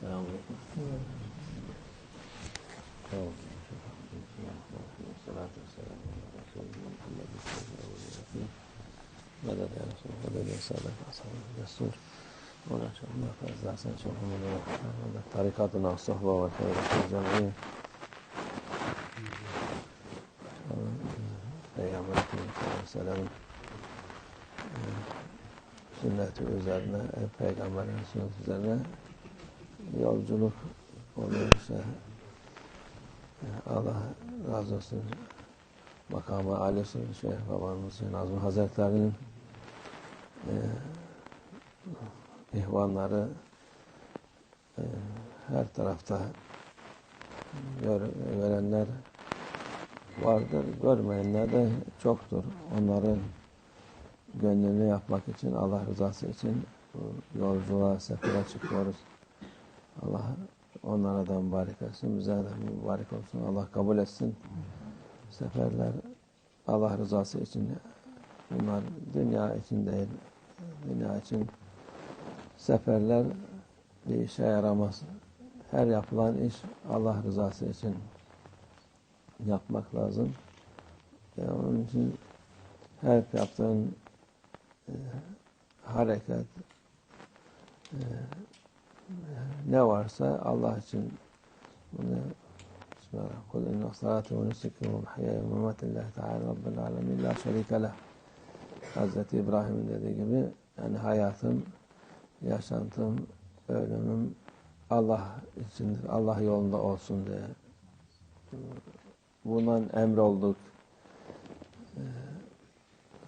Selamünaleyküm. Tamam. Salatu vesselamu ala Resulina Muhammedin sallallahu aleyhi ve sellem. Medet ya Resulallah, medet ya Sadık, ashabı Resul. Allah çok muhafaza edersen çok umudu. Allah tarikatı nasuhba ve tevratı camiye. Peygamber Efendimiz sallallahu aleyhi ve sellem sünneti üzerine, peygamberin sünneti üzerine yolculuk işte. Allah razı olsun. Makamı Ali Şeyh babamız Azmi Hazretleri'nin e, ihvanları e, her tarafta gör, görenler vardır. Görmeyenler de çoktur. Onların gönlünü yapmak için, Allah rızası için yolculuğa, sefere çıkıyoruz. Allah onlara da mübarek etsin, bize de mübarek olsun. Allah kabul etsin. Seferler Allah rızası için bunlar dünya için değil. Dünya için seferler bir işe yaramaz. Her yapılan iş Allah rızası için yapmak lazım. Yani onun için her yaptığın e, hareket e, ne varsa Allah için bunu Bismillah. Kul inna salati ve nusuki ve mahyaya ve mamati lillahi teala rabbil alemin la şerike leh. Hazreti İbrahim'in dediği gibi yani hayatım, yaşantım, ölümüm Allah içindir. Allah yolunda olsun diye bundan emrolduk. Ee,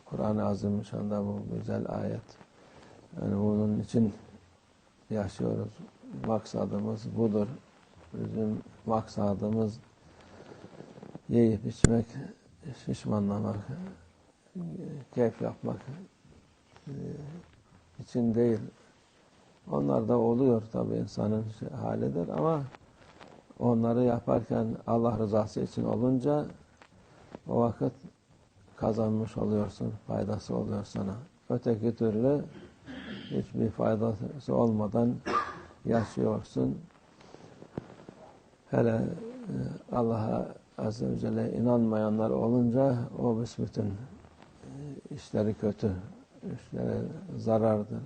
Kur'an-ı Azimüşşan'da bu güzel ayet. Yani bunun için yaşıyoruz. Maksadımız budur. Bizim maksadımız yiyip içmek, şişmanlamak, keyif yapmak için değil. Onlar da oluyor tabii insanın halidir ama onları yaparken Allah rızası için olunca o vakit kazanmış oluyorsun, faydası oluyor sana. Öteki türlü hiçbir faydası olmadan yaşıyorsun. Hele Allah'a Azze ve Celle inanmayanlar olunca o büsbütün işleri kötü, işleri zarardır.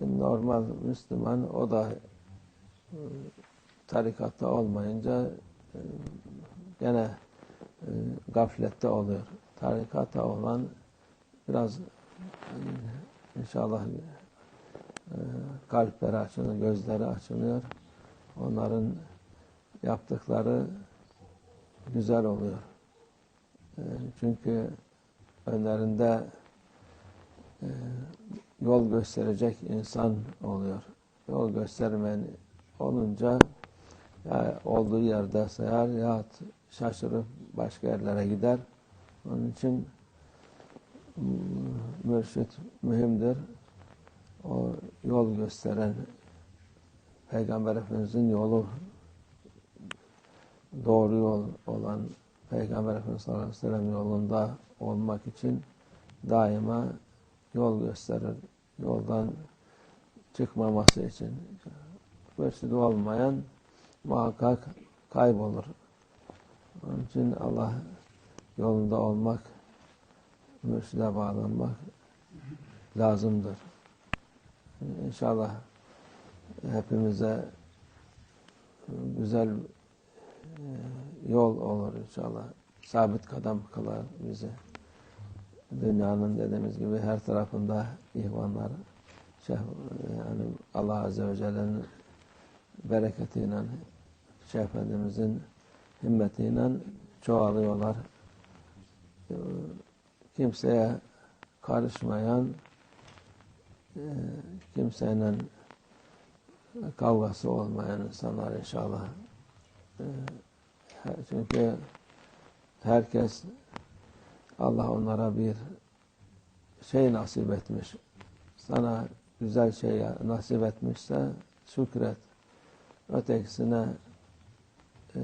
Normal Müslüman o da tarikatta olmayınca gene gaflette oluyor. Tarikatta olan biraz inşallah kalpleri açılıyor, gözleri açılıyor. Onların yaptıkları güzel oluyor. Çünkü önlerinde yol gösterecek insan oluyor. Yol göstermeyen olunca ya olduğu yerde sayar ya şaşırıp başka yerlere gider. Onun için mürşit mühimdir. O yol gösteren Peygamber Efendimiz'in yolu doğru yol olan Peygamber Efendimiz sallallahu aleyhi ve sellem yolunda olmak için daima yol gösterir. Yoldan çıkmaması için. Mürşidi olmayan muhakkak kaybolur. Onun için Allah yolunda olmak, mürşide bağlanmak lazımdır. İnşallah hepimize güzel yol olur inşallah. Sabit kadam kılar bizi. Dünyanın dediğimiz gibi her tarafında ihvanlar, yani Allah Azze ve Celle'nin bereketiyle, Şeyh Efendimizin himmetiyle çoğalıyorlar. Kimseye karışmayan, kimseyle kavgası olmayan insanlar inşallah. Çünkü herkes Allah onlara bir şey nasip etmiş. Sana güzel şey nasip etmişse şükret. Ötekisine e,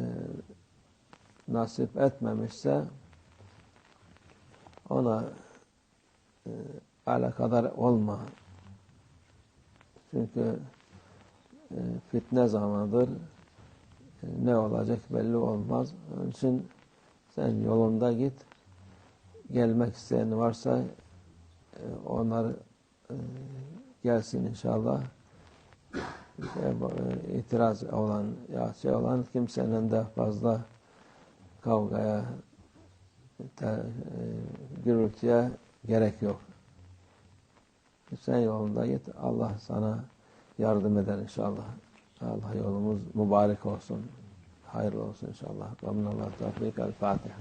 nasip etmemişse ona e, alakadar olma. Çünkü e, fitne zamanıdır. E, ne olacak belli olmaz. Onun için sen yolunda git. Gelmek isteyen varsa e, onlar e, gelsin inşallah. Şey, itiraz olan ya şey olan kimsenin de fazla kavgaya te, e, gürültüye gerek yok. Sen yolunda git. Allah sana yardım eder inşallah. Allah yolumuz mübarek olsun. Hayırlı olsun inşallah. Rabbim Allah tevfik. El Fatiha.